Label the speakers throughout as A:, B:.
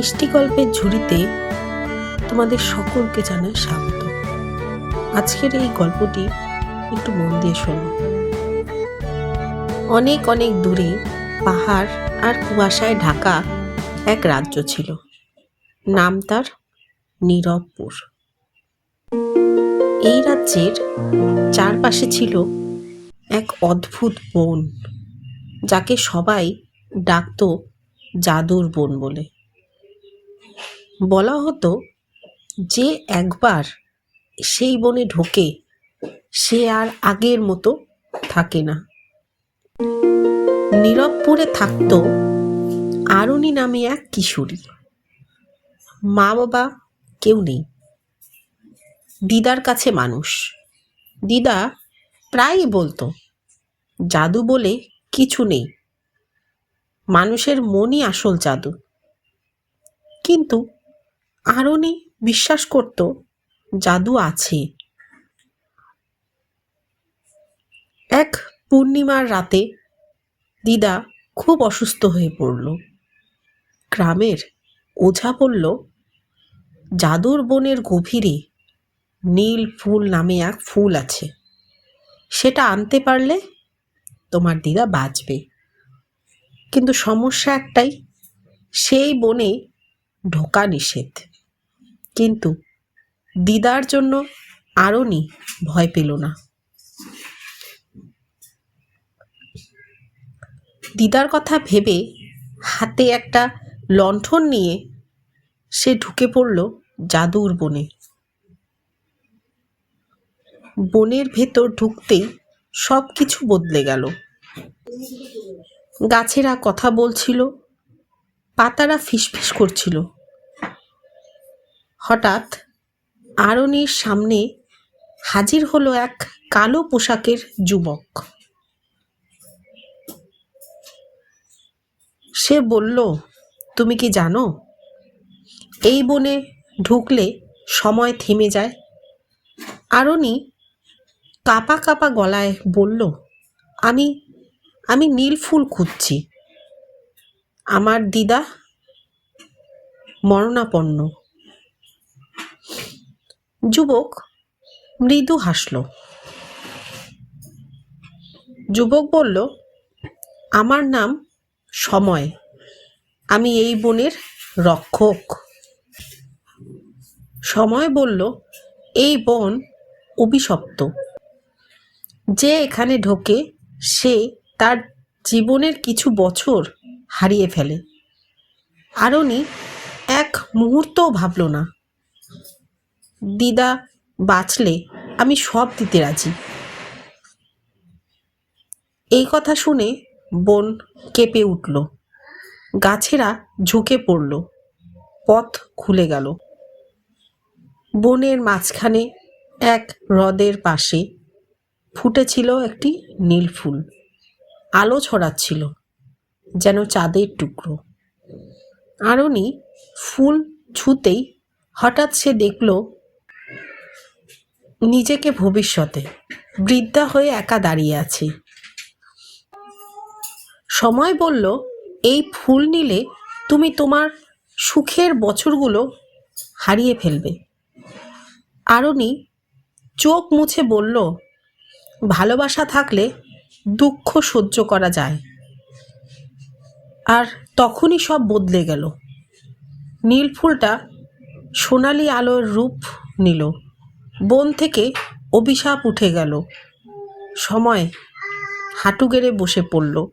A: মিষ্টি গল্পের ঝুড়িতে তোমাদের সকলকে জানাই স্বাগত। আজকের এই গল্পটি একটু মন দিয়ে শোনো। অনেক অনেক দূরে পাহাড় আর কুয়াশায় ঢাকা এক রাজ্য ছিল। নাম তার নীরবপুর। এই রাজ্যের চারপাশে ছিল এক অদ্ভুত বন, যাকে সবাই ডাকতো জাদুর বন বলে। বলা হতো যে একবার সেই বনে ঢোকে, সে আর আগের মতো থাকে না। নীরবপুরে থাকতো আরণি নামে এক কিশোরী। মা বাবা কেউ নেই। দিদার কাছে মানুষ। দিদা প্রায়ই বলতো, জাদু বলে কিছু নেই। মানুষের মনই আসল জাদু। কিন্তু আরণি বিশ্বাস করত, জাদু আছে। এক পূর্ণিমার রাতে দিদা খুব অসুস্থ হয়ে পড়ল। গ্রামের ওঝা বলল, জাদুর বনের গভীরে নীল ফুল নামে এক ফুল আছে। সেটা আনতে পারলে তোমার দিদা বাঁচবে। কিন্তু সমস্যা একটাই, সেই বনে ঢোকা নিষেধ। কিন্তু দিদার জন্য আরণি ভয় পেল না। দিদার কথা ভেবে হাতে একটা লণ্ঠন নিয়ে সে ঢুকে পড়ল জাদুর বনে। বনের ভেতর ঢুকতেই সব কিছু বদলে গেল। গাছেরা কথা বলছিল, পাতারা ফিসফিস করছিল। হঠাৎ আরণির সামনে হাজির হলো এক কালো পোশাকের যুবক। সে বলল, তুমি কি জানো, এই বনে ঢুকলে সময় থেমে যায়? আরণি কাপা কাপা গলায় বলল, আমি আমি নীল ফুল খুঁজছি। আমার দিদা মরণাপন্ন। যুবক মৃদু হাসল। যুবক বলল, আমার নাম সময়। আমি এই বনের রক্ষক। সময় বলল, এই বন অভিশপ্ত। যে এখানে ঢোকে, সে তার জীবনের কিছু বছর হারিয়ে ফেলে। আরণি এক মুহূর্তও ভাবল না। দিদা বাঁচলে আমি সব দিতে রাজি। এই কথা শুনে বন কেঁপে উঠল। গাছেরা ঝুঁকে পড়ল। পথ খুলে গেল। বনের মাঝখানে এক হ্রদের পাশে ফুটেছিল একটি নীল ফুল। আলো ছড়াচ্ছিল, যেন চাঁদের টুকরো। আরণি ফুল ছুতেই হঠাৎ সে দেখল নিজেকে ভবিষ্যতে, বৃদ্ধা হয়ে একা দাঁড়িয়ে আছি। সময় বলল, এই ফুল নিলে তুমি তোমার সুখের বছরগুলো হারিয়ে ফেলবে। আরণি চোখ মুছে বলল, ভালোবাসা থাকলে দুঃখ সহ্য করা যায়। আর তখনই সব বদলে গেল। নীল ফুলটা সোনালি আলোর রূপ নিল। বন থেকে অভিশাপ উঠে গেল। সময় হাঁটু গেড়ে বসে পড়ল।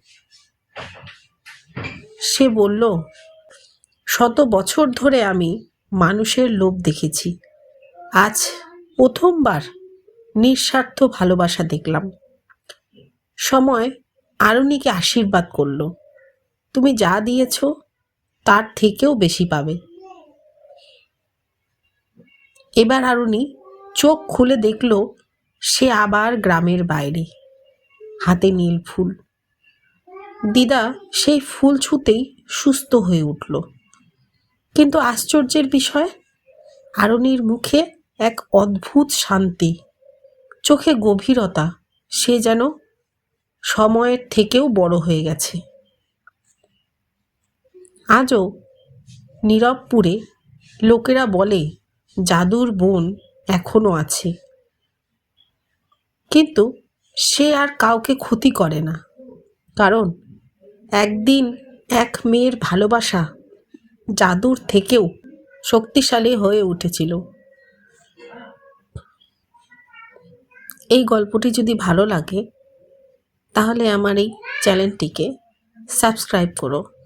A: সে বলল, শত বছর ধরে আমি মানুষের লোভ দেখেছি। আজ প্রথমবার নিঃস্বার্থ ভালোবাসা দেখলাম। সময় আরণিকে আশীর্বাদ করল, তুমি যা দিয়েছ, তার থেকেও বেশি পাবে। এবার আরণি চোখ খুলে দেখল সে আবার গ্রামের বাইরে। হাতে নীল ফুল। দিদা সেই ফুল ছুতেই সুস্থ হয়ে উঠল। কিন্তু আশ্চর্যের বিষয় আরণির মুখে এক অদ্ভুত শান্তি, চোখে গভীরতা, সে যেন সময়ের থেকেও বড় হয়ে গেছে। আজও নীরবপুরে লোকেরা বলে, জাদুর বোন এখনও আছে। কিন্তু সে আর কাউকে ক্ষতি করে না। কারণ একদিন এক মেয়ের ভালোবাসা জাদুর থেকেও শক্তিশালী হয়ে উঠেছিল। এই গল্পটি যদি ভালো লাগে, তাহলে আমার এই চ্যানেলটিকে সাবস্ক্রাইব করো।